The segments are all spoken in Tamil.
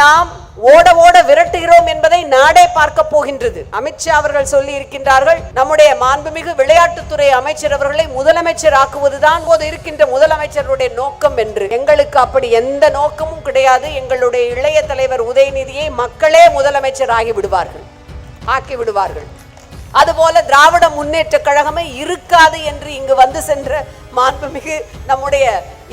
நாம் ஓட ஓட விரட்டுகிறோம் என்பதை நாடே பார்க்க போகின்றது. அமித்ஷா அவர்கள் சொல்லி இருக்கின்றார்கள் நம்முடைய மாண்புமிகு விளையாட்டுத்துறை அமைச்சர் அவர்களை முதலமைச்சர் ஆக்குவதுதான் போது இருக்கின்ற முதலமைச்சருடைய நோக்கம் என்று. எங்களுக்கு அப்படி எந்த நோக்கமும் கிடையாது. எங்களுடைய இளைய தலைவர் உதயநிதியை மக்களே முதலமைச்சர் ஆகி விடுவார்கள். ஆக்கி விடுவார்கள். அதுபோல திராவிட முன்னேற்ற கழகமே இருக்காது என்று இங்கு வந்து சென்ற மாண்புமிகு நம்முடைய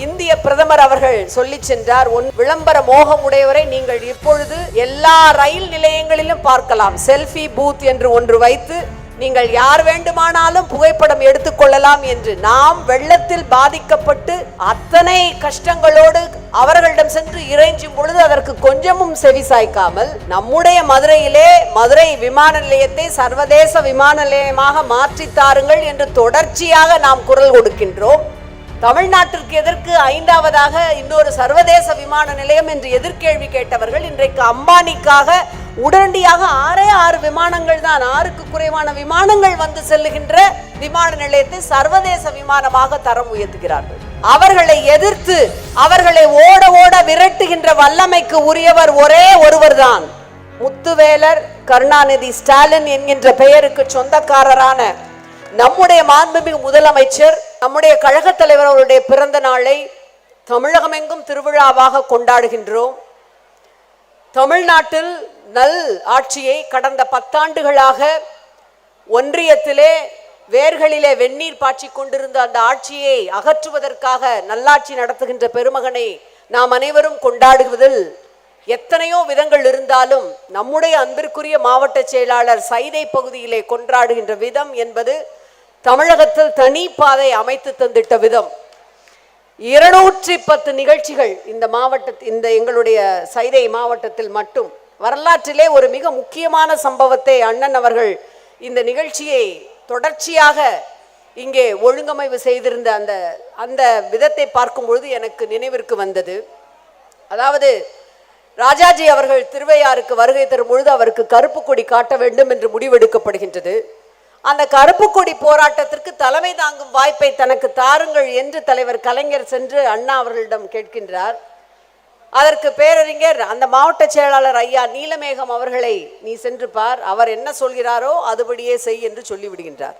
இந்திய பிரதமர் அவர்கள் சொல்லி சென்றார் ஒன் விளம்பர மோகம் உடையவரை நீங்கள் இப்பொழுது எல்லா ரயில் நிலையங்களிலும் பார்க்கலாம். செல்ஃபி பூத் என்று ஒன்று வைத்து நீங்கள் யார் வேண்டுமானாலும் புகைப்படம் எடுத்துக்கொள்ளலாம் என்று. நாம் வெள்ளத்தில் பாதிக்கப்பட்டு அத்தனை கஷ்டங்களோடு அவர்களிடம் சென்று இறைஞ்சும் பொழுது அதற்கு கொஞ்சமும் செவி சாய்க்காமல் நம்முடைய மதுரையிலே மதுரை விமான நிலையத்தை சர்வதேச விமான நிலையமாக மாற்றித் தாருங்கள் என்று தொடர்ச்சியாக நாம் குரல் கொடுக்கின்றோம். தமிழ்நாட்டிற்கு எதற்கு ஐந்தாவதாக இன்னொரு சர்வதேச விமான நிலையம் என்று எதிர்கேள்வி கேட்டவர்கள் இன்றைக்கு அம்பானிக்காக உடனடியாக ஆறே ஆறு விமானங்கள் தான் ஆறுக்கு குறைவான விமானங்கள் வந்து செல்லுகின்ற விமான நிலையத்தை சர்வதேச விமானமாக தரம் உயர்த்துகிறார்கள். அவர்களை எதிர்த்து அவர்களை ஓட ஓட விரட்டுகின்ற வல்லமைக்கு உரியவர் ஒரே ஒருவர்தான் முத்துவேலர் கருணாநிதி ஸ்டாலின் என்கின்ற பெயருக்கு சொந்தக்காரரான நம்முடைய மாண்புமிகு முதலமைச்சர் நம்முடைய கழகத் தலைவர் அவருடைய பிறந்த நாளை தமிழகமெங்கும் திருவிழாவாக கொண்டாடுகின்றோம். தமிழ்நாட்டில் நல் ஆட்சியை கடந்த பத்தாண்டுகளாக ஒன்றியத்திலே வேர்களிலே வெந்நீர் பாய்ச்சி கொண்டிருந்த அந்த ஆட்சியை அகற்றுவதற்காக நல்லாட்சி நடத்துகின்ற பெருமகனை நாம் அனைவரும் கொண்டாடுவதில் எத்தனையோ விதங்கள் இருந்தாலும் நம்முடைய அன்பிற்குரிய மாவட்ட செயலாளர் சைதை பகுதியிலே கொண்டாடுகின்ற விதம் என்பது தமிழகத்தில் தனி பாதை அமைத்து தந்திட்ட விதம். இருநூற்றி பத்து நிகழ்ச்சிகள் இந்த மாவட்டத்தில் இந்த எங்களுடைய சைதை மாவட்டத்தில் மட்டும். வரலாற்றிலே ஒரு மிக முக்கியமான சம்பவத்தை அண்ணன் அவர்கள் இந்த நிகழ்ச்சியை தொடர்ச்சியாக இங்கே ஒழுங்கமைவு செய்திருந்த அந்த அந்த விதத்தை பார்க்கும் பொழுது எனக்கு நினைவிற்கு வந்தது. அதாவது ராஜாஜி அவர்கள் திருவையாருக்கு வருகை தரும் பொழுது அவருக்கு கருப்பு கொடி காட்ட வேண்டும் என்று முடிவெடுக்கப்படுகின்றது. அந்த கருப்பு கொடி போராட்டத்திற்கு தலைமை தாங்கும் வாய்ப்பை தனக்கு தாருங்கள் என்று தலைவர் கலைஞர் சென்று அண்ணா அவர்களிடம் கேட்கின்றார். அதற்கு பேரறிஞர் அந்த மாவட்ட செயலாளர் ஐயா நீலமேகம் அவர்களை நீ சென்று பார் அவர் என்ன சொல்கிறாரோ அதுபடியே செய் என்று சொல்லிவிடுகின்றார்.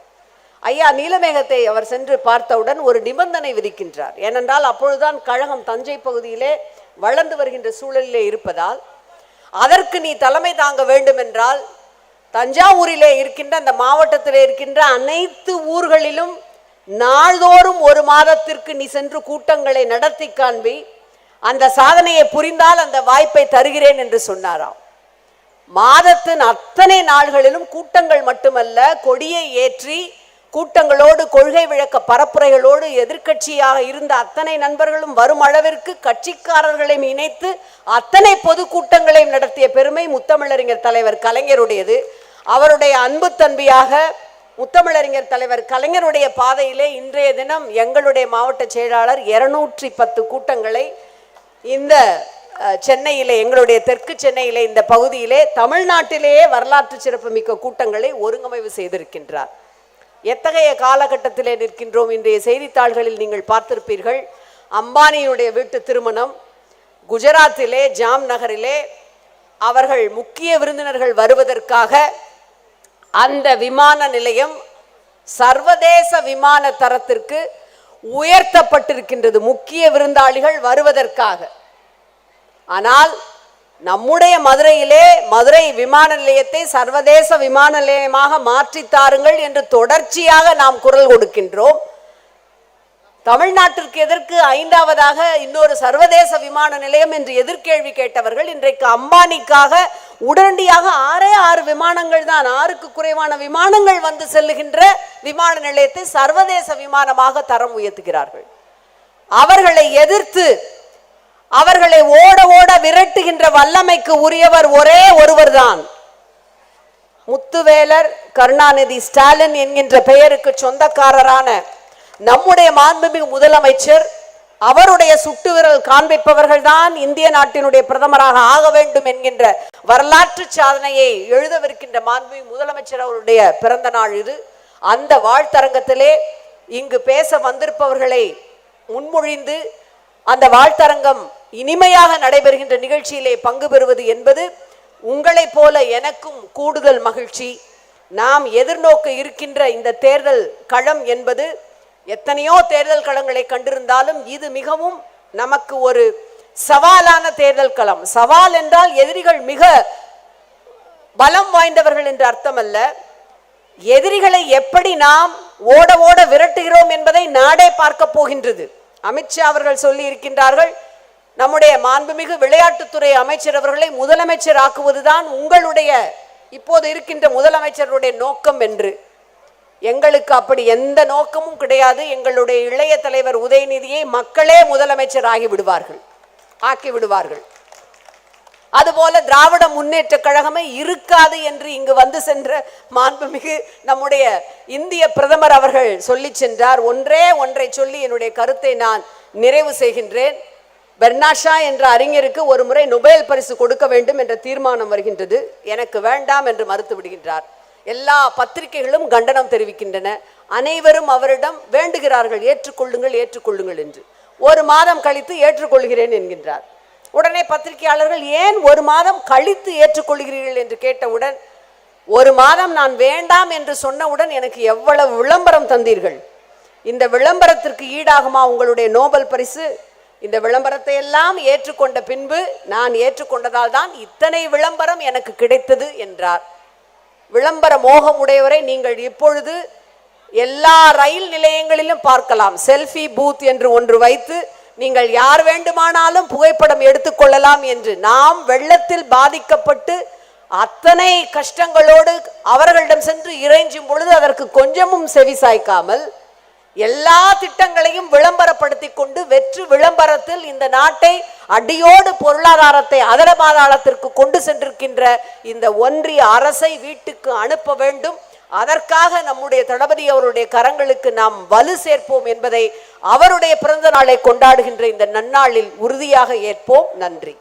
ஐயா நீலமேகத்தை அவர் சென்று பார்த்தவுடன் ஒரு நிபந்தனை விதிக்கின்றார். ஏனென்றால் அப்பொழுதுதான் கழகம் தஞ்சை பகுதியிலே வளர்ந்து வருகின்ற சூழலிலே இருப்பதால் அதற்கு நீ தலைமை தாங்க வேண்டும் என்றால் தஞ்சாவூரிலே இருக்கின்ற அந்த மாவட்டத்தில் இருக்கின்ற அனைத்து ஊர்களிலும் நாள்தோறும் ஒரு மாதத்திற்கு நீ சென்று கூட்டங்களை நடத்தி காண்பி. அந்த சாதனையை புரிந்தால் அந்த வாய்ப்பை தருகிறேன் என்று சொன்னாராம். மாதத்தின் அத்தனை நாள்களிலும் கூட்டங்கள் மட்டுமல்ல கொடியை ஏற்றி கூட்டங்களோடு கொள்கை விளக்க பரப்புரைகளோடு எதிர்க்கட்சியாக இருந்த அத்தனை நண்பர்களும் வரும் அளவிற்கு கட்சிக்காரர்களையும் இணைத்து அத்தனை பொதுக்கூட்டங்களையும் நடத்திய பெருமை முத்தமிழறிஞர் தலைவர் கலைஞருடையது. அவருடைய அன்பு தன்பியாக முத்தமிழறிஞர் தலைவர் கலைஞருடைய பாதையிலே இன்றைய தினம் எங்களுடைய மாவட்ட செயலாளர் இருநூற்றி பத்து கூட்டங்களை இந்த சென்னையிலே எங்களுடைய தெற்கு சென்னையிலே இந்த பகுதியிலே தமிழ்நாட்டிலேயே வரலாற்று சிறப்புமிக்க கூட்டங்களை ஒருங்கமைவு செய்திருக்கின்றார். எத்தகைய காலகட்டத்திலே நிற்கின்றோம்? இன்றைய செய்தித்தாள்களில் நீங்கள் பார்த்திருப்பீர்கள் அம்பானியுடைய வீட்டு திருமணம் குஜராத்திலே ஜாம் நகரிலே அவர்கள் முக்கிய விருந்தினர்கள் வருவதற்காக அந்த விமான நிலையம் சர்வதேச விமான தரத்திற்கு உயர்த்தப்பட்டிருக்கின்றது. முக்கிய விருந்தாளிகள் வருவதற்காக. ஆனால் நம்முடைய மதுரையிலே மதுரை விமான நிலையத்தை சர்வதேச விமான நிலையமாக மாற்றித் தாருங்கள் என்று தொடர்ச்சியாக நாம் குரல் கொடுக்கின்றோம். தமிழ்நாட்டிற்கு எதற்கு ஐந்தாவதாக இன்னொரு சர்வதேச விமான நிலையம் என்று எதிர்கேள்வி கேட்டவர்கள் இன்றைக்கு அம்பானிக்காக உடனடியாக ஆறே ஆறு விமானங்கள் தான் ஆறுக்கு குறைவான விமானங்கள் வந்து செல்லுகின்ற விமான நிலையத்தை சர்வதேச விமானமாக தரம் உயர்த்துகிறார்கள். அவர்களை எதிர்த்து அவர்களை ஓட ஓட விரட்டுகின்ற வல்லமைக்கு உரியவர் ஒரே ஒருவர்தான் முத்துவேலர் கருணாநிதி ஸ்டாலின் என்கின்ற பெயருக்கு சொந்தக்காரரான நம்முடைய மாண்புமிகு முதலமைச்சர் அவருடைய சுட்டு விரல் காண்பிப்பவர்கள் தான் இந்திய நாட்டினுடைய பிரதமராக ஆக வேண்டும் என்கின்ற வரலாற்று சாதனையை எழுதவிருக்கின்ற மாண்புமிகு முதலமைச்சர் அவருடைய பிறந்த நாள் இது. அந்த வாழ்த்தரங்கத்திலே இங்கு பேச வந்திருப்பவர்களை முன்மொழிந்து அந்த வாழ்த்தரங்கம் இனிமையாக நடைபெறுகின்ற நிகழ்ச்சியிலே பங்கு பெறுவது என்பது உங்களைப் போல எனக்கும் கூடுதல் மகிழ்ச்சி. நாம் எதிர்நோக்க இருக்கின்ற இந்த தேர்தல் களம் என்பது எத்தனையோ தேர்தல் களங்களை கண்டிருந்தாலும் இது மிகவும் நமக்கு ஒரு சவாலான தேர்தல் களம். சவால் என்றால் எதிரிகள் மிக பலம் வாய்ந்தவர்கள் என்று அர்த்தமல்ல. எதிரிகளை எப்படி நாம் ஓட ஓட விரட்டுகிறோம் என்பதை நாடே பார்க்க போகின்றது. அமித்ஷா அவர்கள் சொல்லி இருக்கின்றார்கள் நம்முடைய மாண்புமிகு விளையாட்டுத்துறை அமைச்சர் அவர்களை முதலமைச்சர் ஆக்குவதுதான் உங்களுடைய இப்போது இருக்கின்ற முதலமைச்சருடைய நோக்கம் என்று. எங்களுக்கு அப்படி எந்த நோக்கமும் கிடையாது. எங்களுடைய இளைய தலைவர் உதயநிதியை மக்களே முதலமைச்சர் ஆகி விடுவார்கள். ஆக்கி விடுவார்கள். அதுபோல திராவிட முன்னேற்ற கழகமே இருக்காது என்று இங்கு வந்து சென்ற மாண்புமிகு நம்முடைய இந்திய பிரதமர் அவர்கள் சொல்லி சென்றார். ஒன்றே ஒன்றை சொல்லி என்னுடைய கருத்தை நான் நிறைவு செய்கின்றேன். பெர்னாஷா என்ற அறிஞருக்கு ஒரு முறை நொபேல் பரிசு கொடுக்க வேண்டும் என்ற தீர்மானம் வருகின்றது. எனக்கு வேண்டாம் என்று மறுத்து விடுகின்றார். எல்லா பத்திரிகைகளும் கண்டனம் தெரிவிக்கின்றன. அனைவரும் அவரிடம் வேண்டுகிறார்கள் ஏற்றுக்கொள்ளுங்கள் ஏற்றுக்கொள்ளுங்கள் என்று. ஒரு மாதம் கழித்து ஏற்றுக்கொள்கிறேன் என்கின்றார். உடனே பத்திரிகையாளர்கள் ஏன் ஒரு மாதம் கழித்து ஏற்றுக்கொள்கிறீர்கள்? என்று கேட்டவுடன் ஒரு மாதம் நான் வேண்டாம் என்று சொன்னவுடன் எனக்கு எவ்வளவு விளம்பரம் தந்தீர்கள்? இந்த விளம்பரத்திற்கு ஈடாகுமா உங்களுடைய நோபல் பரிசு? இந்த விளம்பரத்தை எல்லாம் ஏற்றுக்கொண்ட பின்பு நான் ஏற்றுக்கொண்டதால் தான் இத்தனை விளம்பரம் எனக்கு கிடைத்தது என்றார். விளம்பர மோகம் உடையவரை நீங்கள் இப்பொழுது எல்லா ரயில் நிலையங்களிலும் பார்க்கலாம். செல்ஃபி பூத் என்று ஒன்று வைத்து நீங்கள் யார் வேண்டுமானாலும் புகைப்படம் எடுத்துக்கொள்ளலாம் என்று. நாம் வெள்ளத்தில் பாதிக்கப்பட்டு அத்தனை கஷ்டங்களோடு அவர்களிடம் சென்று இறைஞ்சும் பொழுது அதற்கு கொஞ்சமும் செவி சாய்க்காமல் எல்லா திட்டங்களையும் விளம்பரப்படுத்தி கொண்டு வெற்று விளம்பரத்தில் இந்த நாட்டை அடியோடு பொருளாதாரத்தை அதர பாதாளத்திற்கு கொண்டு சென்றிருக்கின்ற இந்த ஒன்றிய அரசை வீட்டுக்கு அனுப்ப வேண்டும். அதற்காக நம்முடைய தளபதி அவருடைய கரங்களுக்கு நாம் வலு சேர்ப்போம் என்பதை அவருடைய பிறந்த நாளை கொண்டாடுகின்ற இந்த நன்னாளில் உறுதியாக ஏற்போம். நன்றி.